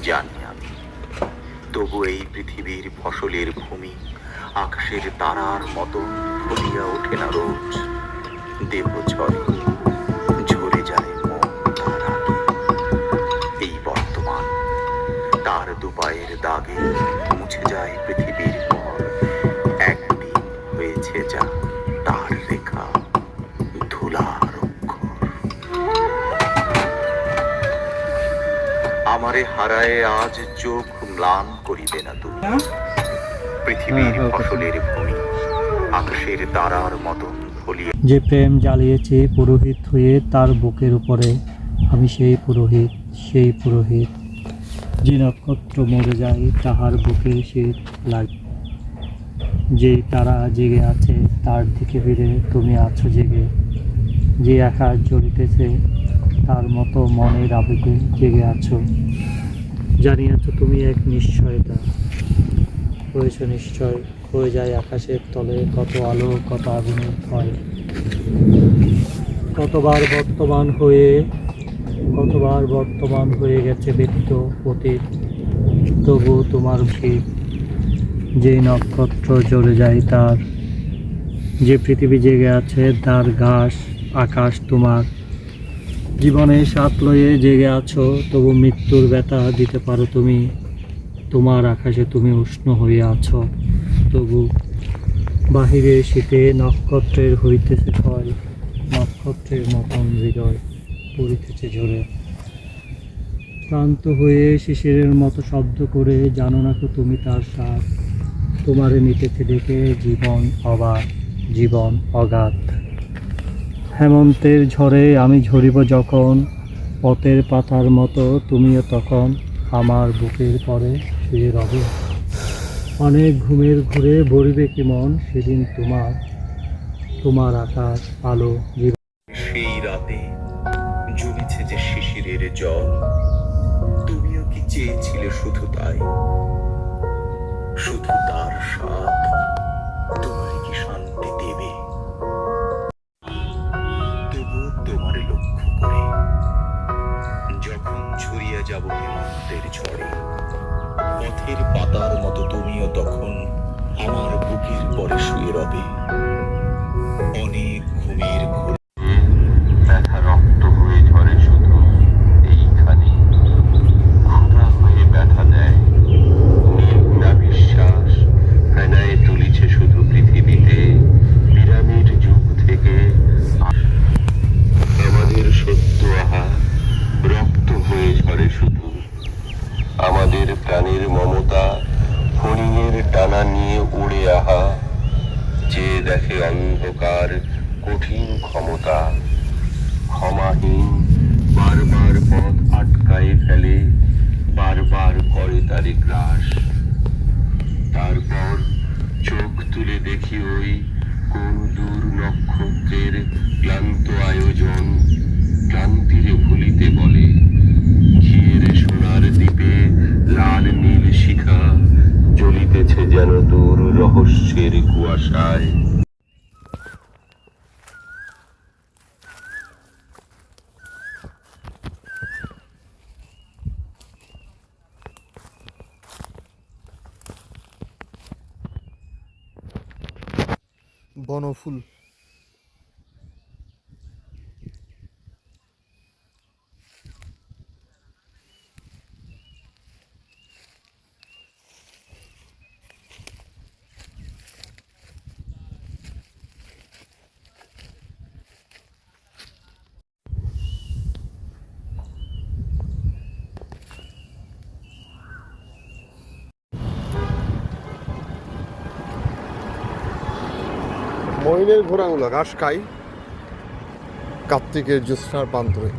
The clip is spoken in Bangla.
জানি আমি তবু এই পৃথিবীর ফসলের ভূমি আকাশের তারার মতো ফুলিয়া ওঠে না রোজ দেহ ঝরে ঝরে যায় মন তার। এই বর্তমান, তার দুপায়ের দাগে মুছে যায় পৃথিবীর আমারে হারায় আজ চোখ ম্লান করিবে না তুমি। পৃথিবীর হ্যাঁ, হ্যাঁ, ফসলের ভূমি আকাশের তারার মতন ফলিয়ে যে প্রেম জ্বালিয়েছে পুরোহিত হয়ে তার বুকের উপরে আমি সেই পুরোহিত সেই পুরোহিত। যে নক্ষত্র মরে যায় তাহার বুকে শীত লাগে যেই তারা জেগে আছে তার দিকে ফিরে তুমি আছো জেগে। যে আকাশ জ্বলিতেছে তার মতো মনের আবেগে জেগে আছো। জানিয়াছ তুমি এক নিশ্চয়তা। হয়েছ নিশ্চয়, হয়ে যায় আকাশের তলে কত আলো, কত আগুনের ভয়। কতবার বর্তমান হয়ে, কতবার বর্তমান হয়ে গেছে ব্যতীত অতীত তবু তোমার ভিড়, যে নক্ষত্র জ্বলে যায় তার, যে পৃথিবী জেগে আছে তার ঘাস, আকাশ তোমার। জীবনে সাত লয়ে জেগে আছো, তবু মৃত্যুর ব্যথা দিতে পারো তুমি। তোমার আকাশে তুমি উষ্ণ হয়ে আছো, তবু বাহিরে শীতে নক্ষত্রের হইতেছে ক্ষয় নক্ষত্রের মতন হৃদয় পড়িতেছে ঝরে। ক্লান্ত হয়ে শিশিরের মতো শব্দ করে, জানো না তো তুমি তার সাথ তোমারে নিতেছে দেখে জীবন অবাধ জীবন অগাধ। হেমন্তের ঝড়ে আমি ঝরিব যখন, পথের পাতার মতো তুমিও তখন, আমার বুকের পরে শুয়ে রবে। অনেক ঘুমের ঘুরে ভরিবে কি মন, সেদিন তোমার তোমার আকাশ আলো সেই রাতে জমেছে যে শিশিরের জল, তুমিও কি চেয়েছিলে শুধু তাই? লক্ষ্য করে। যখন ছড়িয়ে যাব হেমন্তের ঝড়ে পথের পাতার মতো তুমিও তখন আমাদের প্রাণের মমতা ফণিঙের ডানা নিয়ে উড়ে আহা। যে দেখে অন্ধকার কঠিন ক্ষমতা, ক্ষমাহীন বারবার পথ আটকায় ফেলে, বারবার করে তারে গ্রাস। তারপর চোখ তুলে দেখি ওই কোন দূর নক্ষত্রের ক্লান্ত রহস্যের কুয়াশায়। বনফুল। মইনের ঘোড়াগুলো ঘাস খাই। কার্তিকের জ্যোৎস্নার প্রান্তরে